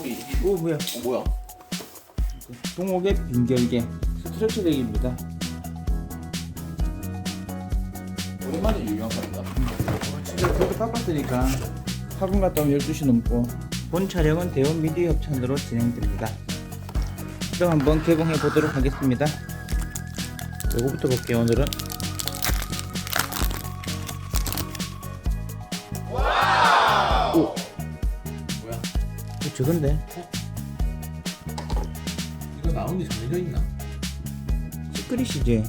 이거 뭐야? 어 뭐야? 동옥의 빈결계 스트레치 덱입니다. 오랜만에 유명한 겁니다. 진짜 그렇게 바빴으니까 학원 갔다 오면 12시 넘고 본 촬영은 대원 미디어 협찬으로 진행됩니다. 그럼 한번 개봉해 보도록 하겠습니다. 요거부터 볼게요 오늘은 오! 뭐야? 이거 저건데. 이거 나온 지 정해져 있나? 시크릿이지.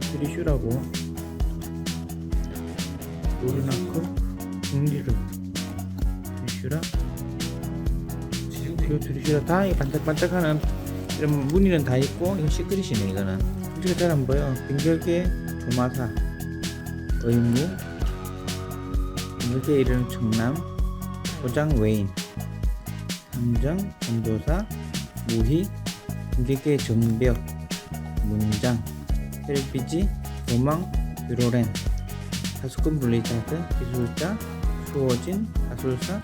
시크릿슈라고. 로르나크 중리르 트리슈라. 지금 그 트리슈라 다이 반짝반짝하는 이런 무늬는 다 있고 이건 시크릿이네 이거는. 솔직히 잘안 보여? 빙결계 조마사 의무 빙결계 이름 청남 포장 외인 상정 전도사 무희 빙결계 정벽 문장 헬비지 도망 뷰로렌. 다수권 블리자드 기술자 수호진 가술사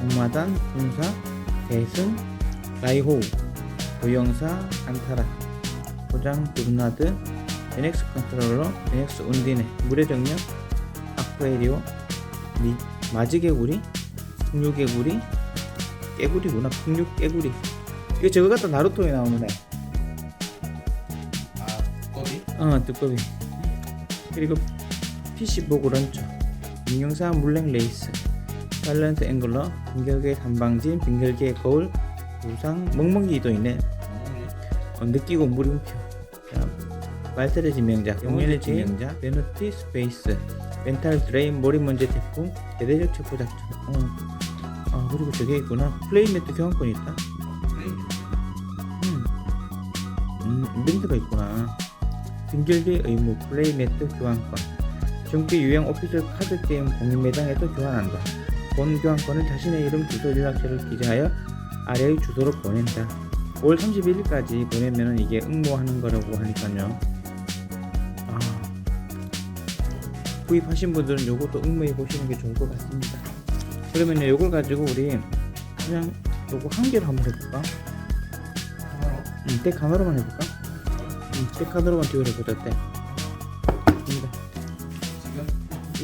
공마단 군사 대승 라이호우 고영사 안타라. 포장 두르나드 베넥스 컨트롤러 베넥스 운디네. 물의 정령 아쿠에리오 미, 마지개구리 풍류개구리 깨구리구나 풍류 깨구리 이거 저거 갖다 나루토에 나오는 애아 꺼비? 어, 두꺼비. 그리고 PC4 런처, 인용사 물냉 레이스, 탤런트 앵글러, 빙결계 단방진, 빙결계 거울, 우상, 멍멍이도 있네. 어, 느끼고 물음표. 자, 말살의 지명자, 영혼의 지명자, 베너티 스페이스, 멘탈 드레인, 머리 먼지 태풍, 대대적 체포 작전. 어. 아, 그리고 저게 있구나. 플레이매트 교환권 있다. 음, 음 이벤트가 있구나. 빙결계 의무 플레이매트 교환권 정기 유행 오피셜 카드 게임 공인 매장에서 교환한다. 본 교환권은 자신의 이름, 주소, 연락처를 기재하여 아래의 주소로 보낸다. 5월 31일까지 보내면은 이게 응모하는 거라고 하니까요. 아, 구입하신 분들은 요것도 응모해 보시는 게 좋을 것 같습니다. 그러면요, 요걸 가지고 우리 그냥 요거 한 개로 한번 해볼까? 음, 덱 하나로만 해볼까? 음, 덱 하나로만 띄워해보자, 덱. 입니다. 지금?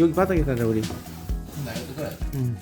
여기 바닥에 가자, 우리. 나 이거 뜯어야 돼. 음.